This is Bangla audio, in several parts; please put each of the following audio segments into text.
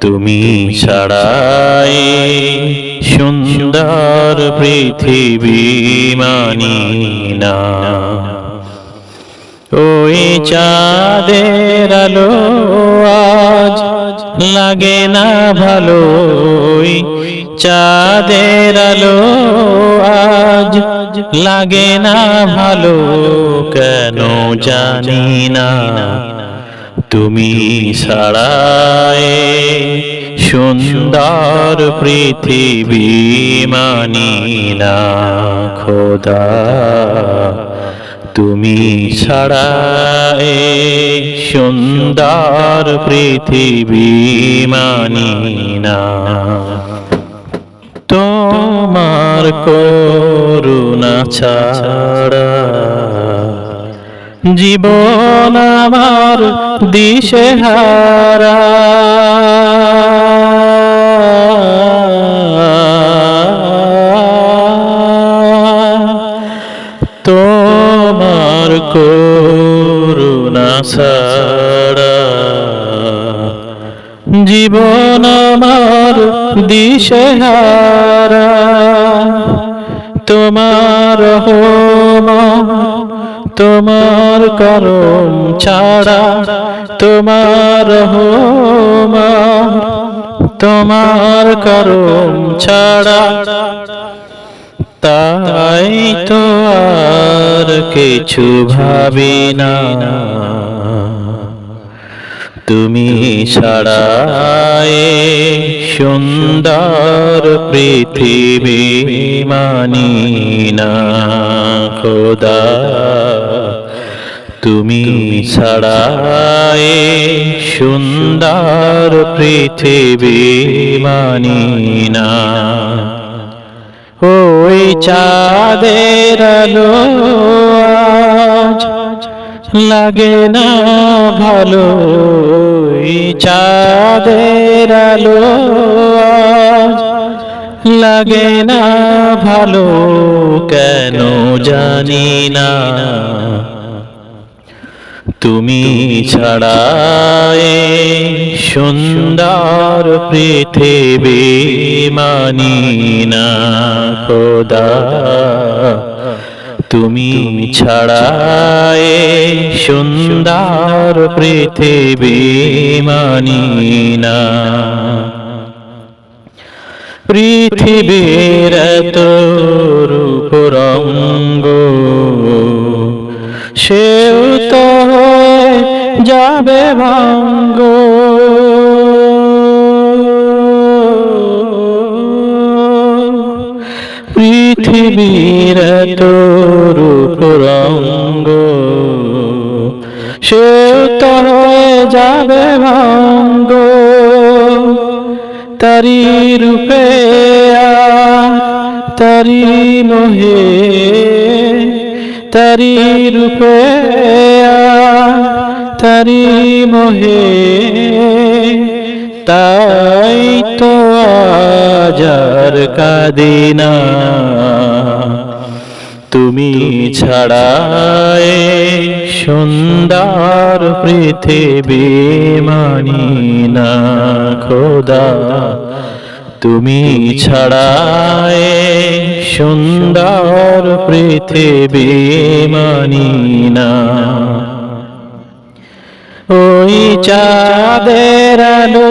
তুমি ছাড়াই সুন্দর পৃথিবী মানি না। ওই চাঁদের আলো আজ লাগে না ভালো। চাঁদের আলো আজ লাগে না ভালো। কেন জানি না। তুমি ছাড়ায় সুন্দর পৃথিবী মানি না খোদা। তুমি ছাড়ায় সুন্দর পৃথিবী মানি না। তোমার করুণা ছাড়া জীবন আমার দিশে হারা। তোমার করুণা ছাড়া জীবন আমার দিশে হারা। তোমার তোমার করম ছাড়া তোমার তোমার করম ছাড়া তাই তো আর কিছু ভাবি না। তুমি ছাড়ায় সুন্দর পৃথিবী মানি না, খোদা। তুমি ছাড়ায় সুন্দর পৃথিবী মানি না। ওই চাঁদের আলো লাগে না ভালো চাঁদের আলো লাগে না ভালো কেন জানি না। তুমি ছাড়ায় সুন্দর পৃথিবী মানি না খোদা। তুমি ছাড়ায় সুন্দর পৃথিবী মানি না। পৃথিবীর রূপ রঙ্গ সেও তো যাবে ভাঙ্গ। পৃথিবীর রূপ রঙ্গ সেও তো হয়ে যাবে ভাঙ্গ। তারি রূপে তারি মোহে। তারি রূপে তারি মোহে। তাই তো আজার কাদিনা তুমি ছাড়ায় সুন্দর পৃথিবী মানি না খোদা। তুমি ছাড়ায় সুন্দর পৃথিবী মানি না। ওই চাঁদের আলো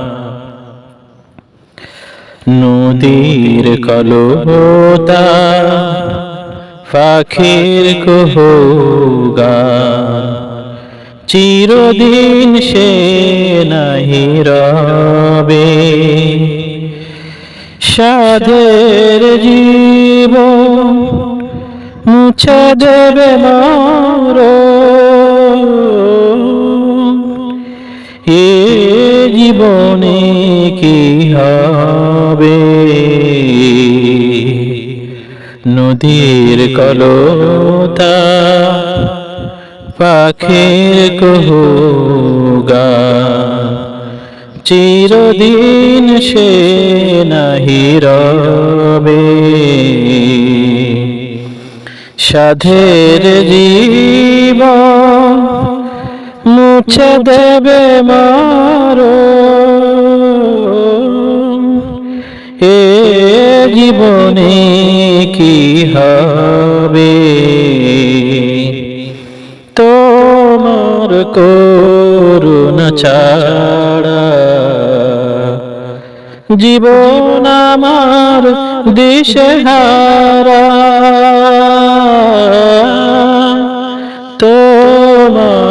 নদীর কলতা পাখির কুহুগা। চিরদিন সে নাহি রবে। সাধের জীব মুছে দেবে মার এ জীবনে কি হবে? নদীর কলতা পাখির কহুগা চিরদিন সে নাহি রবে। সাধের জীব মুছে দেবে মারো। এ জীবনে কি হবে? তোমার করুণা ছাড়া জীবন আমার দিশেহারা।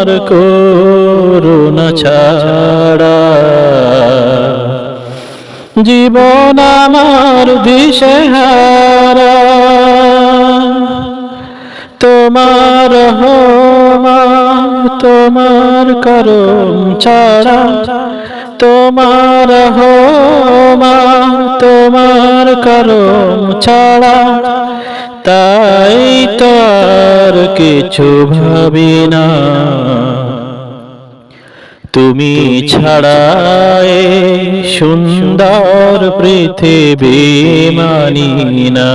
তোমার করুণা ছাড়া। জীবন আমার দিশেহারা তোমার হোমা তোমার করম ছাড়া। তোমার হোমা তোমার করম ছাড়া। তাই তার কিছু ভাবি না। তুমি ছাড়ায় সুন্দর পৃথিবী মানি না।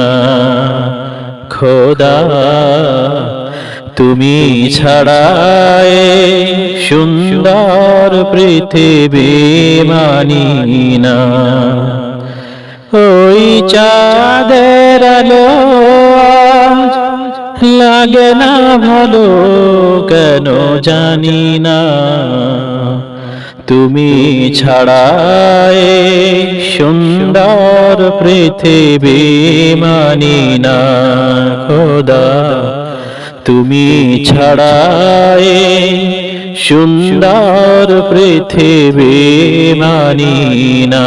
খোদা, তুমি ছাড়ায় সুন্দর পৃথিবী মানি না। ওই চাঁদের ভালো কেন জানি না। তুমি ছাড়ায় সুন্দর পৃথিবী মানি না, খোদা। তুমি ছাড়ায় সুন্দর পৃথিবী মানি না।